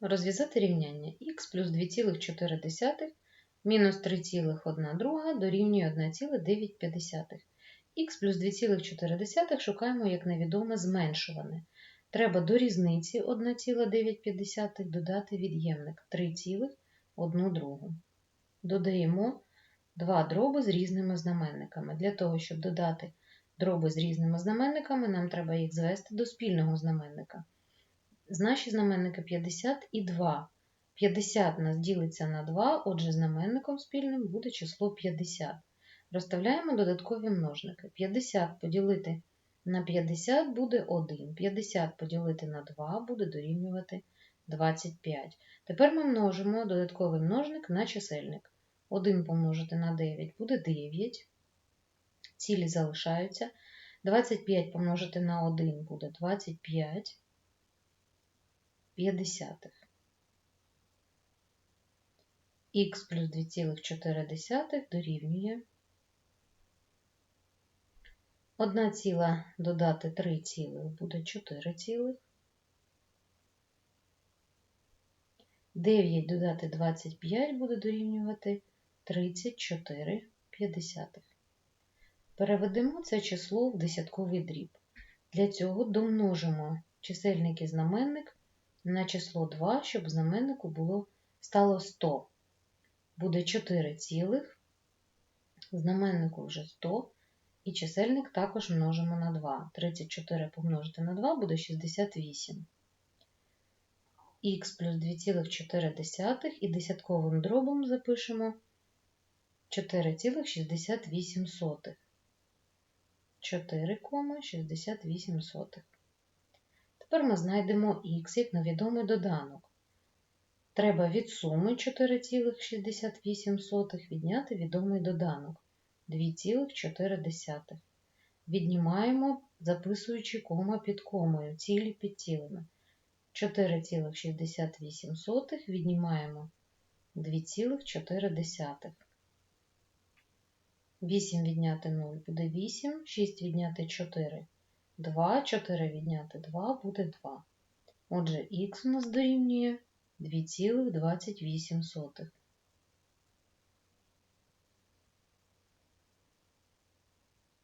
Розв'язати рівняння х плюс 2,4 мінус 3,1 друга дорівнює 1,9. х плюс 2,4 шукаємо як невідоме зменшуване. Треба до різниці 1,9 додати від'ємник 3,1. Додаємо два дроби з різними знаменниками. Для того, щоб додати дроби з різними знаменниками, нам треба їх звести до спільного знаменника. Наші знаменники 50 і 2. 50 нас ділиться на 2, отже, знаменником спільним буде число 50. Розставляємо додаткові множники. 50 поділити на 50 буде 1. 50 поділити на 2 буде дорівнювати 25. Тепер ми множимо додатковий множник на чисельник. 1 помножити на 9 буде 9. Цілі залишаються. 25 помножити на 1 буде 25 п'ятдесятих. Х плюс 2,4 дорівнює 1 ціла додати 3 цілих буде 4 цілих. 9 додати 25 буде дорівнювати 34 п'ятдесятих. Переведемо це число в десятковий дріб. Для цього домножимо чисельник і знаменник на число 2, щоб знаменнику було, стало 100. Буде 4 цілих, знаменнику вже 100, і чисельник також множимо на 2. 34 помножити на 2 буде 68. Х плюс 2,4 і десятковим дробом запишемо 4,68. 4,68. Тепер ми знайдемо х як невідомий доданок. Треба від суми 4,68 відняти відомий доданок 2,4. Віднімаємо, записуючи кома під комою, цілі під цілими. 4,68 віднімаємо 2,4. 8 відняти 0 буде 8, 6 відняти 4 2, 4 відняти 2 буде 2. Отже, х у нас дорівнює 2,28.